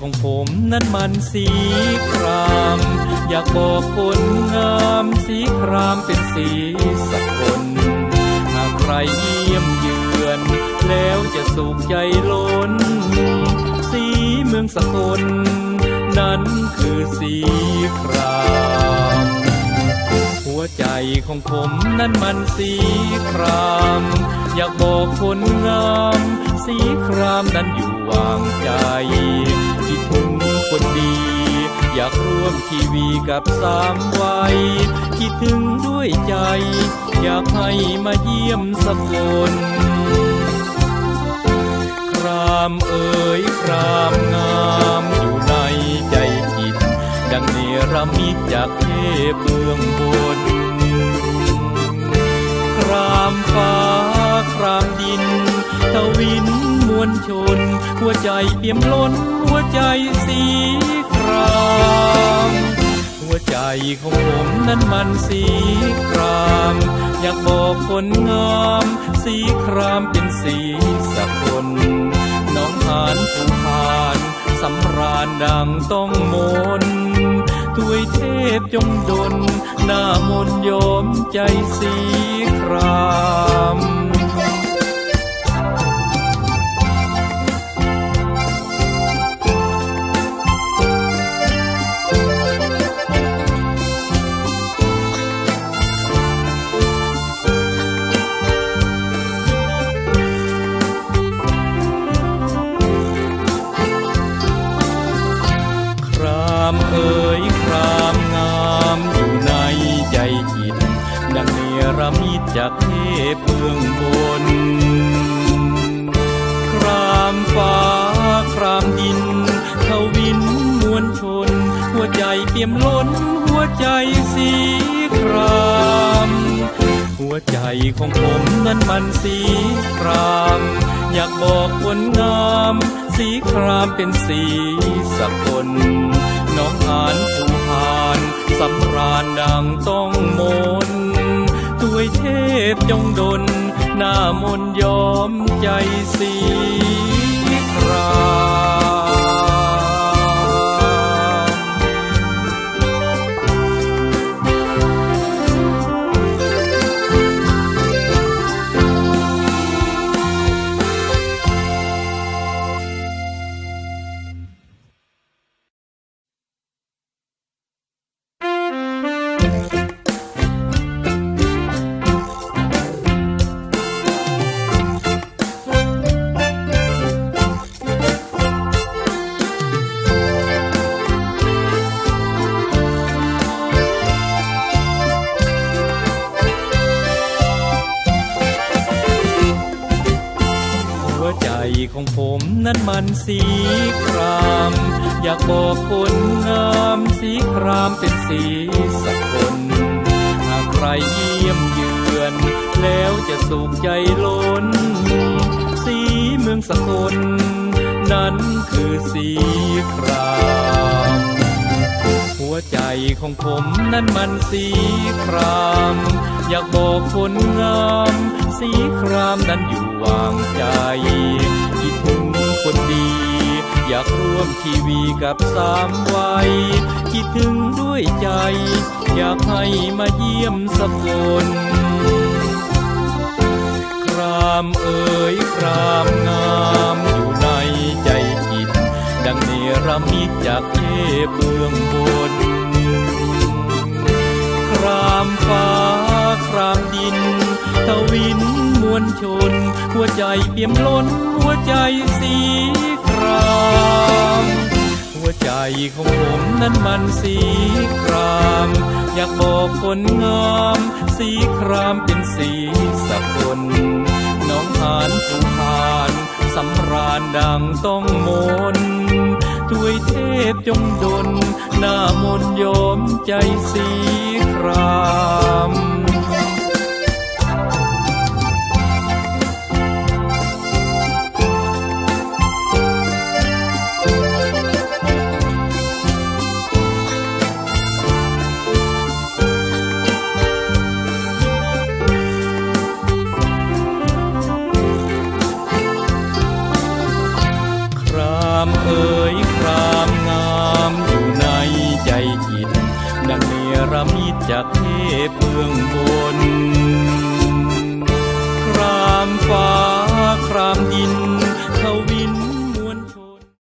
ของผมนั้นมันสีคราม อยากบอกคนงามสีครามเป็นสีสักคนหากใครเยี่ยมเยือน แล้วจะสุขใจล้น สีเมืองสกล นั้นคือสีคราม วใจของผมนั้นมันสีคราม อยากบอกคนงาม สีครามนั้นอยู่วางใจคิดถึงคนดี อยากร่วมทีวีกับสามวัยคิดถึงด้วยใจ อยากให้มาเยี่ยมสักคนครามเอ๋ยครามงามอยู่ งเนรมิตจากเทพเบื้องบน ครามฟ้าครามดิน ทวินมวลชน หัวใจเปี่ยมล้น หัวใจสีคราม หัวใจของผมนั้นมันสีคราม อยากบอกคนงาม สีครามเป็นสีสกลน้องหานผู้พานสำราญดังต้องมน้วยเทพจงดลหน้ามนต์โยมใจสีคราม จากเทพเบื้องบน ครามฟ้าครามดินทวินมวลชน หัวใจเปี่ยมล้นหัวใจสีคราม หัวใจของผมนั้นมันสีคราม อยากบอกคนงาม สีครามเป็นสีสกลน้องอ่านผู้พานสำราญดังต้องมน วยเทพจงดลหน้ามนยอมใจสีครา นั้นมันสีคราม อยากบอกคนงามสีครามเป็นสีสกลหากใครเยี่ยมเยือน แล้วจะสุขใจล้น สีเมืองสกลนั้นคือสีคราม หัวใจของผมนั้นมันสีคราม อยากบอกคนงาม สีครามนั้นอยู่วางใจคิดถึง คนดี อยากร่วมทีวีกับสามวัยคิดถึงด้วยใจ อยากให้มาเยี่ยมสักคนครามเอ๋ยครามงามอยู่ในใจจิต ดังเนรมิตจากเทพเบื้องบน ครามฟ้า ครามดินทวินมวลชน หัวใจเปี่ยมล้น หัวใจสีคราม หัวใจของผมนั้นมันสีคราม อยากบอกคนงาม สีครามเป็นสีสกลน้องหานผู้พานสำราญดังต้องมนถวยเทพจงดลหน้ามนต์โยมใจสีครา รมิตจากเทพเบื้องบน ครามฟ้าครามดินท